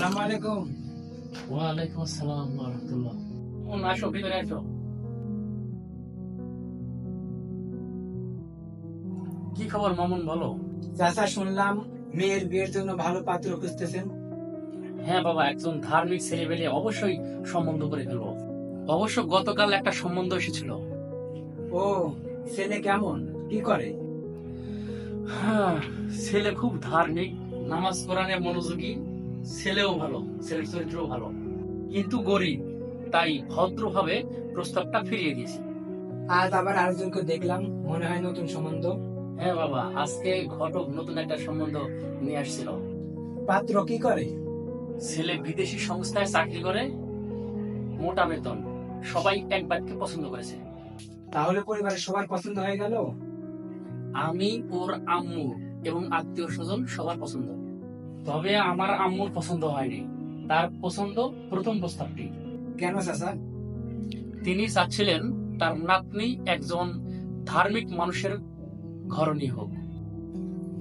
সালাম আলাইকুম। ওয়ালাইকুম আসসালাম রহমতুল্লাহ। আসো ভিতরে আসো। কি খবর মামুন বলো? চাচা শুনলাম মেয়ের বিয়ের জন্য ভালো পাত্র খুঁজতেছেন। হ্যাঁ বাবা একজন ধার্মিক ছেলে পেলে অবশ্যই সম্বন্ধ করে ফেলব। অবশ্য গতকাল একটা সম্বন্ধ এসেছিল। ও ছেলে কেমন? কি করে? হ্যাঁ ছেলে খুব ধার্মিক নামাজ কোরআনে মনোযোগী ছেলেও ভালো ছেলের চরিত্রও ভালো। কিন্তু গরিব তাই ভদ্রভাবে প্রস্তাবটা ফিরিয়ে দিয়েছি। আজ আবার আরেকজনকে দেখলাম মনে হয় নতুন সম্বন্ধ। হ্যাঁ বাবা আজকে ঘটক নতুন একটা সম্বন্ধ নিয়ে আসছিল। পাত্র কি করে? ছেলে বিদেশি সংস্থায় চাকরি করে মোটা বেতন। সবাই এক বাক্যে পছন্দ করেছে। তাহলে পরিবারের সবার পছন্দ হয়ে গেল? আমি ওর আম্মু এবং আত্মীয় স্বজন সবার পছন্দ। তবে আমার আম্মুর পছন্দ হয়নি। তার পছন্দ প্রথম প্রস্তাবটি। কেন চাচা? তিনি চাচ্ছিলেন তার নাতনি একজন ধার্মিক মানুষের ঘরণী হোক।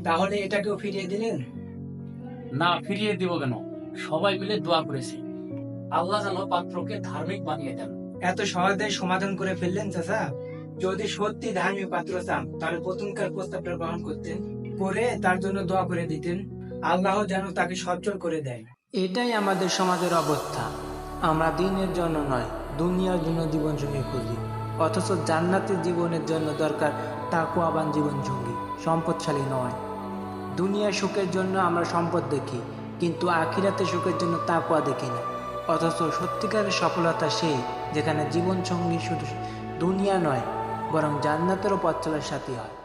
তাহলে এটাকেও ফিরিয়ে দিলেন? না ফিরিয়ে দিব কেন? সবাই মিলে দোয়া করেছি। আল্লাহ যেন পাত্রকে ধার্মিক বানিয়ে দেন। এত সহজে সমাধান করে ফেললেন চাচা? যদি সত্যি ধার্মিক পাত্র চান তাহলে প্রথমকার প্রস্তাবটা গ্রহণ করতেন। করে তার জন্য দোয়া করে দিতেন। আল্লাহ যেন তাকে সচ্ছল করে দেয়। এটাই আমাদের সমাজের অবস্থা। আমরা দিনের জন্য নয়, দুনিয়ার জন্য জীবন সঙ্গী খুঁজি। অথচ জান্নাতের জীবনের জন্য দরকার তাকুয়াবান জীবন সঙ্গী, সম্পদশালী নয়। দুনিয়ার সুখের জন্য আমরা সম্পদ দেখি, কিন্তু আখিরাতে সুখের জন্য তাকুয়া দেখি না অথচ সত্যিকারের সফলতা সেই, যেখানে জীবন সঙ্গী শুধু দুনিয়া নয়, বরং জান্নাতেরও পথ চলার সাথী হয়।